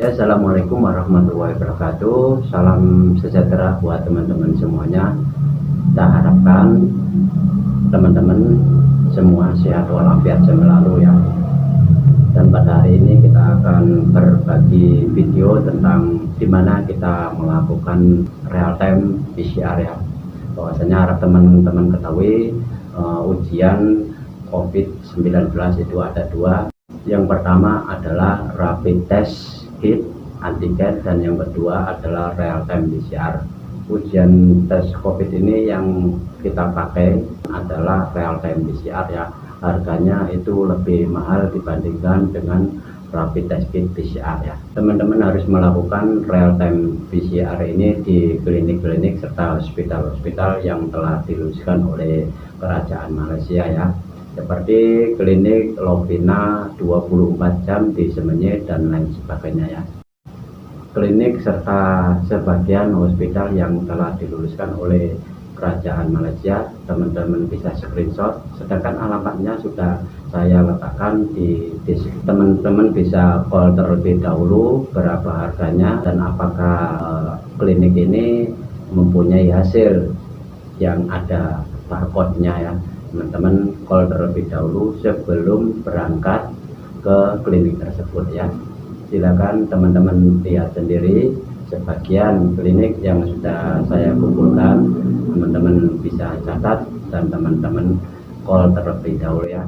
Ya, Assalamualaikum warahmatullahi wabarakatuh. Salam sejahtera buat teman-teman semuanya. Kita harapkan teman-teman semua sehat walafiat selalu ya. Dan pada hari ini kita akan berbagi video tentang di mana kita melakukan real time PCR ya. Bahwasanya harap teman-teman ketahui uh, ujian COVID-19 itu ada dua. Yang pertama adalah rapid test kit antigen dan yang kedua adalah real time PCR ujian tes COVID ini yang kita pakai adalah real time PCR ya. Harganya itu lebih mahal dibandingkan dengan rapid test kit PCR ya. Teman-teman harus melakukan real time PCR ini di klinik-klinik serta hospital-hospital yang telah diluluskan oleh kerajaan Malaysia ya seperti klinik Lovina 24 jam di Semenye dan lain sebagainya ya. Klinik serta sebagian hospital yang telah diluluskan oleh kerajaan Malaysia teman-teman bisa screenshot. Sedangkan alamatnya sudah saya letakkan di teman-teman bisa call terlebih dahulu berapa harganya dan apakah uh, klinik ini mempunyai hasil yang ada barcode-nya ya teman-teman call terlebih dahulu sebelum berangkat ke klinik tersebut ya. Silakan teman-teman lihat sendiri sebagian klinik yang sudah saya kumpulkan. Teman-teman bisa catat dan teman-teman call terlebih dahulu ya